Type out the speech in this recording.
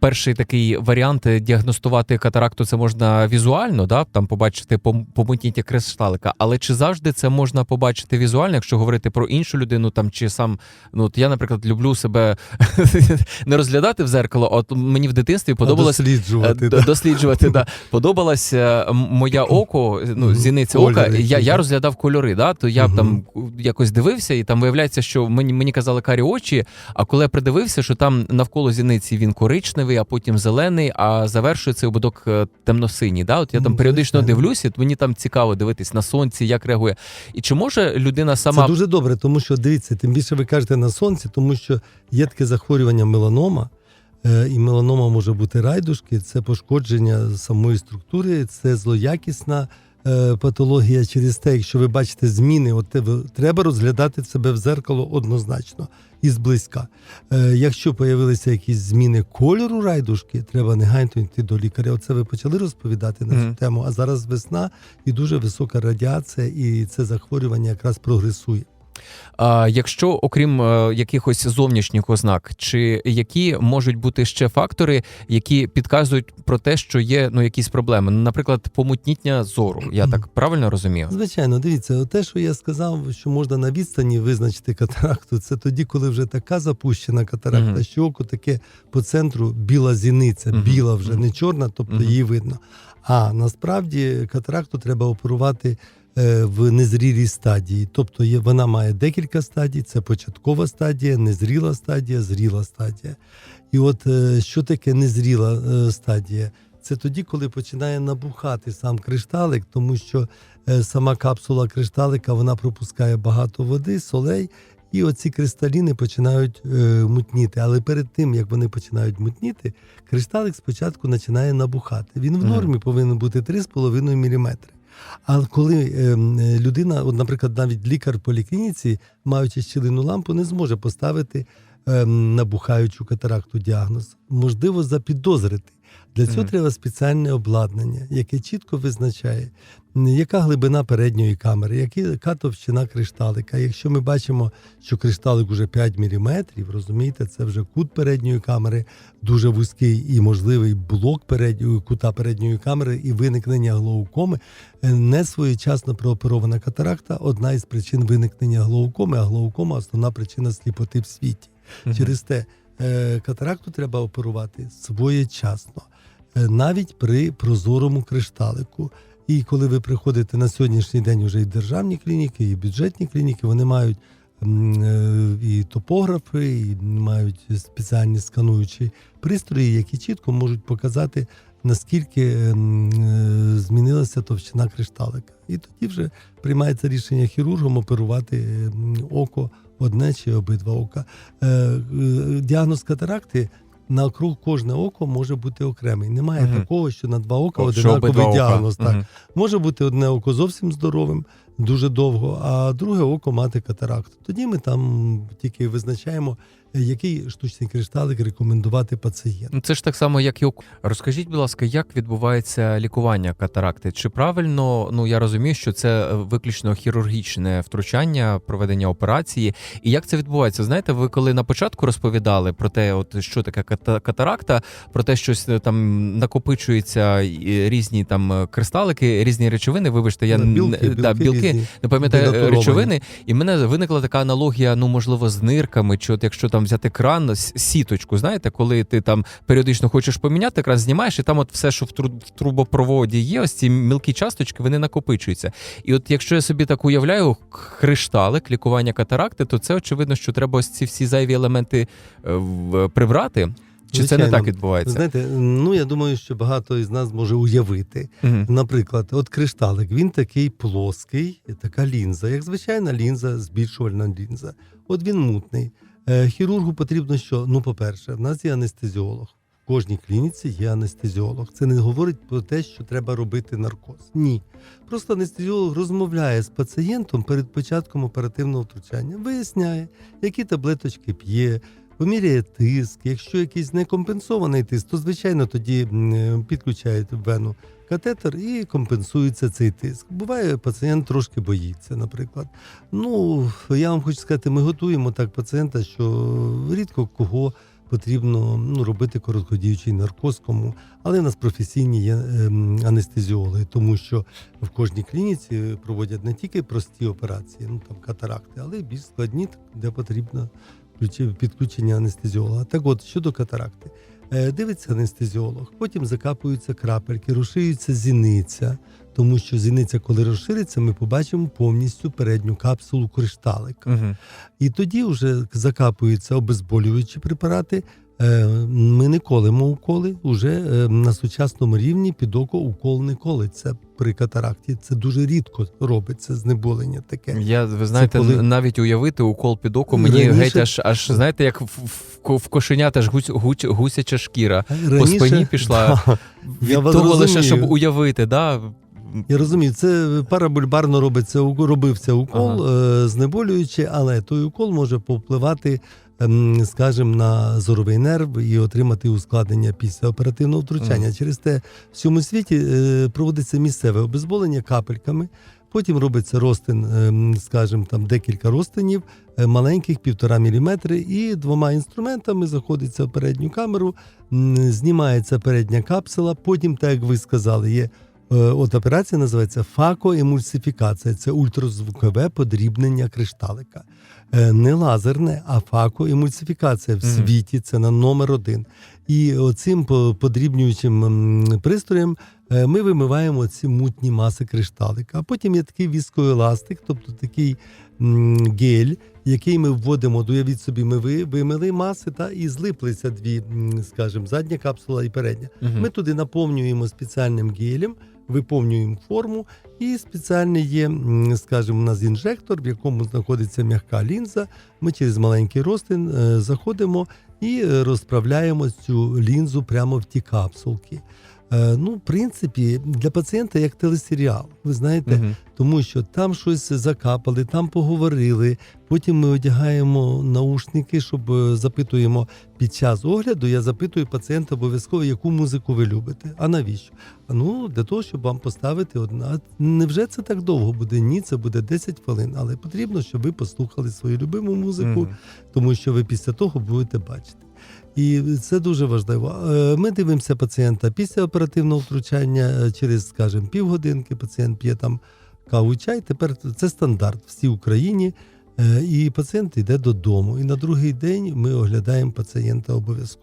перший такий варіант е, діагностувати катаракту це можна візуально, да? там побачити пом- помутніття кришталика. Але чи завжди це можна побачити візуально, якщо говорити про іншу людину, там чи сам ну от я, наприклад, люблю себе не розглядати в зеркало. От мені в дитинстві подобалось. досліджувати. Е, да. Досліджувати, да. Подобалося м- моє око, ну, зіниця ока. Я, я розглядав кольори, да? то я Мгм. там якось дивився, і там виявляється, що мені, мені казали карі очі, а коли я придивився, що там навколо зіниці він коричневий, а потім зелений, а завершує цей ободок е, темно-синій. Да? От я там періодично дивлюся, от мені там цікаво дивитись на сонці, як реагує. І чи може людина сама Це дуже добре, тому що дивіться, тим більше ви кажете на сонці, тому що є таке захворювання меланома, е, і меланома може бути райдушки, це пошкодження самої структури, це злоякісна е, патологія. Через те, якщо ви бачите зміни, от треба розглядати себе в зеркало однозначно і зблизька. Е, Якщо появилися якісь зміни кольору райдушки, треба негайно йти до лікаря. Оце ви почали розповідати на цю mm-hmm. тему. А зараз весна і дуже висока радіація, і це захворювання якраз прогресує. А якщо окрім е, якихось зовнішніх ознак, чи які можуть бути ще фактори, які підказують про те, що є ну якісь проблеми? Ну, наприклад, помутнітня зору. Я так правильно розумію? Звичайно, дивіться, те, що я сказав, що можна на відстані визначити катаракту, це тоді, коли вже така запущена катаракта, Мгм. що око таке по центру біла зіниця, Мгм. біла вже не чорна, тобто Мгм. її видно. А насправді катаракту треба оперувати в незрілій стадії. Тобто є, вона має декілька стадій: це початкова стадія, незріла стадія, зріла стадія. І от е, що таке незріла е, стадія? Це тоді, коли починає набухати сам кришталик, тому що е, сама капсула кришталика вона пропускає багато води, солей, і оці кристаліни починають е, мутніти. Але перед тим як вони починають мутніти, кришталик спочатку починає набухати. Він в нормі повинен бути 3,5 мм. А коли е, е, людина, от, наприклад, навіть лікар в поліклініці, маючи щілину лампу, не зможе поставити е, набухаючу катаракту діагноз, можливо, запідозрити. Для цього Мгм. треба спеціальне обладнання, яке чітко визначає, яка глибина передньої камери, яка товщина кришталика. Якщо ми бачимо, що кришталик уже 5 мм, розумієте, це вже кут передньої камери, дуже вузький і можливий блок передньої кута передньої камери і виникнення глоукоми. Е, Несвоєчасно прооперована катаракта одна із причин виникнення глоукоми, а глоукома основна причина сліпоти в світі. Мгм. Через те катаракту треба оперувати своєчасно, е, навіть при прозорому кришталику. І коли ви приходите на сьогоднішній день вже і державні клініки, і бюджетні клініки, вони мають е, і топографи, і мають спеціальні скануючі пристрої, які чітко можуть показати, наскільки ем, е, змінилася товщина кришталика. І тоді вже приймається рішення хірургом оперувати ем, око одне чи обидва ока. Е, е, Діагноз катаракти на круг кожне око може бути окремий. Немає угу. такого, що на два ока О, одинаковий діагноз. ока. Так. Угу. Може бути одне око зовсім здоровим, дуже довго, а друге око мати катаракту. Тоді ми там тільки визначаємо, е, який штучний кришталик рекомендувати пацієнту. Ну, Це ж так само, як і ок- розкажіть, будь ласка, як відбувається лікування катаракти? Чи правильно ну я розумію, що це е, виключно хірургічне втручання, проведення операції? І як це відбувається? Знаєте, ви коли на початку розповідали про те, от що таке ката- катаракта, про те, що там накопичуються різні там е, кристалики, різні речовини. Вибачте, я Да, білки, да, білки білки різні. не пам'ятаю е, речовини, і в мене виникла така аналогія, ну можливо, з нирками, чи от якщо там взяти кран, сіточку, знаєте, коли ти там періодично хочеш поміняти, кран знімаєш, і там от все, що в тру- в трубопроводі є, ось ці мілкі часточки, вони накопичуються. І от якщо я собі так уявляю, кришталик, лікування катаракти, то це очевидно, що треба ось ці всі зайві елементи е, прибрати. Чи це не так відбувається? Знаєте, ну я думаю, що багато із нас може уявити. Мгм. Наприклад, от кришталик, він такий плоский, така лінза, як звичайна лінза, збільшувальна лінза. От він мутний. Е, хірургу потрібно що? Ну, по-перше, в нас є анестезіолог. В кожній клініці є анестезіолог. Це не говорить про те, що треба робити наркоз. Ні. Просто анестезіолог розмовляє з пацієнтом перед початком оперативного втручання, виясняє, які таблеточки п'є, поміряє тиск. Якщо якийсь некомпенсований тиск, то звичайно тоді е, підключають вену катетер і компенсується цей тиск. Буває, пацієнт трошки боїться, наприклад. Ну, я вам хочу сказати, ми готуємо так пацієнта, що рідко кого потрібно ну, робити короткодіючий наркоз кому. Але в нас професійні є ем, анестезіологи, тому що в кожній клініці проводять не тільки прості операції, ну там катаракти, але й більш складні, де потрібно підключення анестезіолога. Так от щодо катаракти. Е, Дивиться анестезіолог, потім закапуються крапельки, розширюється зіниця, тому що зіниця, коли розшириться, ми побачимо повністю передню капсулу кришталика. Угу. І тоді вже закапуються обезболюючі препарати. Е, Ми не колемо уколи, уже е, на сучасному рівні під око укол не колиться при катаракті. Це дуже рідко робиться знеболення таке. Я ви знаєте, коли- навіть уявити укол під око, мені Раніше- геть аж аж знаєте, як в, в, кошенята ж гусь, гусь, гусяча шкіра. Раніше, спині пішла. Да, Від Я того лише, щоб уявити, да? Я розумію, це парабульбарно робиться робився укол е, знеболюючи, але той укол може повпливати, скажімо, на зоровий нерв і отримати ускладнення після оперативного втручання. Мгм. Через те в всьому світі е, проводиться місцеве обезболення капельками. Потім робиться розтин, ем, скажімо, там декілька розтинів, е, маленьких, півтора міліметри, і двома інструментами заходиться в передню камеру, знімається передня капсула. Потім, так як ви сказали, є От операція називається факоемульсифікація. Це ультразвукове подрібнення кришталика. Е, Не лазерне, а факоемульсифікація в світі це на номер один. І оцим по- подрібнюючим пристроєм е, ми вимиваємо ці мутні маси кришталика. А потім є такий віскоеластик, тобто такий гель, який ми вводимо, уявіть собі, ми вимили маси та і злиплися дві, скажімо, задня капсула і передня. Мгм. Ми туди наповнюємо спеціальним гелем, виповнюємо форму, і спеціальний є, скажімо, у нас інжектор, в якому знаходиться м'яка лінза. Ми через маленький розтин е, заходимо і е, розправляємо цю лінзу прямо в ті капсулки. Е, Ну, в принципі, для пацієнта як телесеріал. Ви знаєте, Мгм. тому що там щось закапали, там поговорили. Потім ми одягаємо наушники, щоб е, запитуємо під час огляду. Я запитую пацієнта обов'язково, яку музику ви любите. А навіщо? Ну для того, щоб вам поставити одна. Невже це так довго буде? Ні, це буде 10 хвилин, але потрібно, щоб ви послухали свою любиму музику, Мгм. тому що ви після того будете бачити. І це дуже важливо. Е, Ми дивимося пацієнта після оперативного втручання е, через, скажімо, півгодинки. Пацієнт п'є там каву, чай. Тепер це стандарт всій Україні. Е, І пацієнт йде додому. І на другий день ми оглядаємо пацієнта обов'язково.